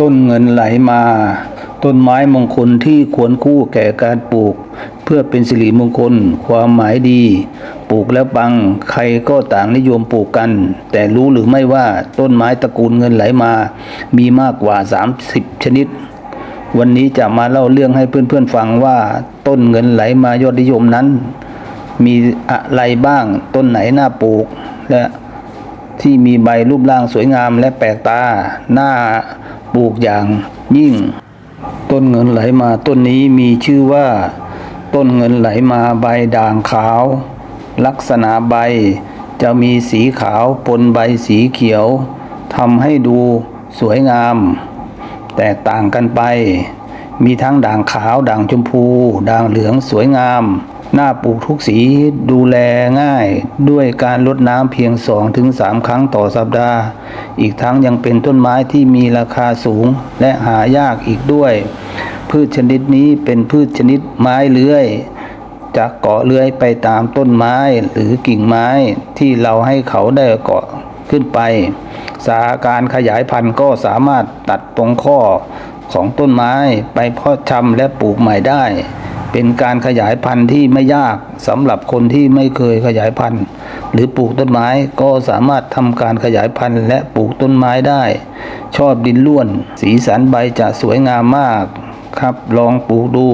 ต้นเงินไหลมา ต้นไม้มงคลที่ควรคู่แก่การปลูก เพื่อเป็นสิริมงคล ความหมายดี ปลูกแล้วปัง ใครก็ต่างนิยมปลูกกัน แต่รู้หรือไม่ว่าต้นไม้ตระกูลเงินไหลมา มีมากกว่า 30 ชนิด วันนี้จะมาเล่าเรื่องให้เพื่อนๆฟังว่า ต้นเงินไหลมายอดนิยมนั้น มีอะไรบ้างต้นไหนน่าปลูกและ ที่มีใบรูปร่างสวยงามและแปลกตาหน่าปลูกอย่างยิ่ง ต้นเงินไหลมาต้นนี้มีชื่อว่า ต้นเงินไหลมาใบด่างขาว ลักษณะใบจะมีสีขาวปนใบสีเขียวทำให้ดูสวยงาม แตกต่างกันไป มีทั้งด่างขาวด่างชมพู ด่างเหลืองสวยงาม หน้าปลูกทุกสีดูแลง่ายด้วยการลดน้ำเพียง 2-3 ครั้งต่อสัปดาห์ อีกทั้งยังเป็นต้นไม้ที่มีราคาสูงและหายากอีกด้วย พืชชนิดนี้เป็นพืชชนิดไม้เลื้อยจะเกาะเลื้อยไปตามต้นไม้หรือกิ่งไม้ที่เราให้เขาได้เกาะขึ้นไป สาการขยายพันธุ์ก็สามารถตัดตรงข้อของต้นไม้ไปเพาะชำและปลูกใหม่ได้ เป็นการขยายพันธุ์ที่ไม่ยากสำหรับคนที่ไม่เคยขยายพันธุ์ หรือปลูกต้นไม้ก็สามารถทำการขยายพันธุ์และปลูกต้นไม้ได้ ชอบดินล้วน สีสันใบจะสวยงามมาก ครับลองปลูกดู